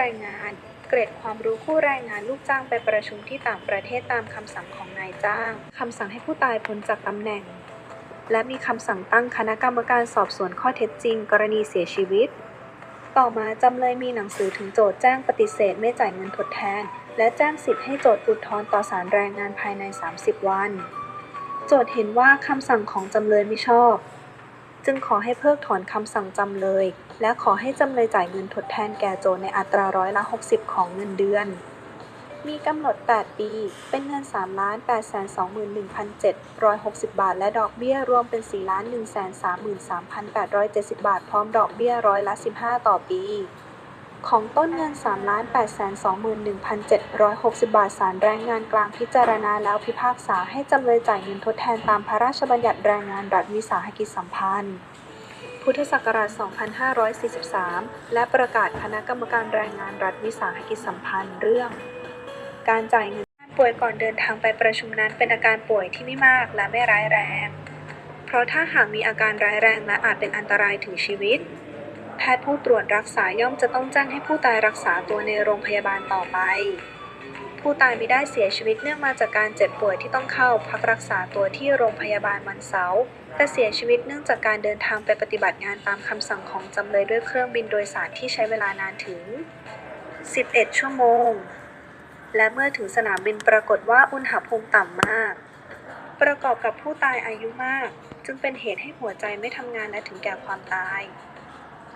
รายงาน เกรดความรู้ผู้รายงานลูกจ้างไปประชุมที่ต่างประเทศตามคำสั่งของนายจ้าง คำสั่งให้ผู้ตายพ้นจากตำแหน่ง และมีคำสั่งตั้งคณะกรรมการสอบสวนข้อเท็จจริง กรณีเสียชีวิต ต่อมาจำเลยมีหนังสือถึงโจทย์แจ้งปฏิเสธไม่จ่ายเงินทดแทน และแจ้งสิทธิ์ให้โจทย์อุทธรณ์ต่อศาลแรงงานภายใน 30 วัน โจทย์เห็นว่าคำสั่งของจำเลยไม่ชอบ จึงขอให้เพิกถอนคำสั่งจำเลย และขอให้จำเลยจ่ายเงินทดแทนแก่โจทในอัตราร้อยละ 60 ของเงินเดือน มีกำหนด 8 ปี เป็นเงิน 3 8 2 1 7 6 0 บาท และดอกเบี้ยรวมเป็น 4 1 3 3 8 7 0 บาท พร้อมดอกเบี้ยร้อยละ 15 ต่อปี ของต้นเงิน 3 8 2 1 7 6 0 บาทศาลแรงงานกลางพิจารณาแล้วพิพากษาให้จำเลยจ่ายเงินทดแทนตามพระราชบัญญัติแรงงานรัฐวิสาหกิจสัมพันธ์ พุทธศักราช 2543 และประกาศคณะกรรมการแรงงานรัฐวิสาหกิจสัมพันธ์เรื่อง การจ่ายเงินป่วยก่อนเดินทางไปประชุมนั้นเป็นอาการป่วยที่ไม่มากและไม่ร้ายแรง เพราะถ้าหากมีอาการร้ายแรงและอาจเป็นอันตรายถึงชีวิต แพทย์ผู้ตรวจรักษาย่อมจะต้องแจ้งให้ผู้ตายรักษาตัวในโรงพยาบาลต่อไป ผู้ตายไม่ได้เสียชีวิตเนื่องมาจากการเจ็บป่วยที่ต้องเข้าพักรักษาตัวที่โรงพยาบาลวันเสาร์ แต่เสียชีวิตเนื่องจากการเดินทางไปปฏิบัติงานตามคำสั่งของจำเลยด้วยเครื่องบินโดยสารที่ใช้เวลานานถึง 11 ชั่วโมง และเมื่อถึงสนามบินปรากฏว่าอุณหภูมิต่ำมาก ประกอบกับผู้ตายอายุมาก จึงเป็นเหตุให้หัวใจไม่ทำงานและถึงแก่ความตาย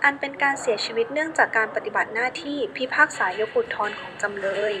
อันเป็นการเสียชีวิตเนื่องจากการปฏิบัติหน้าที่พิพากษายกอุทธรณ์ของจำเลย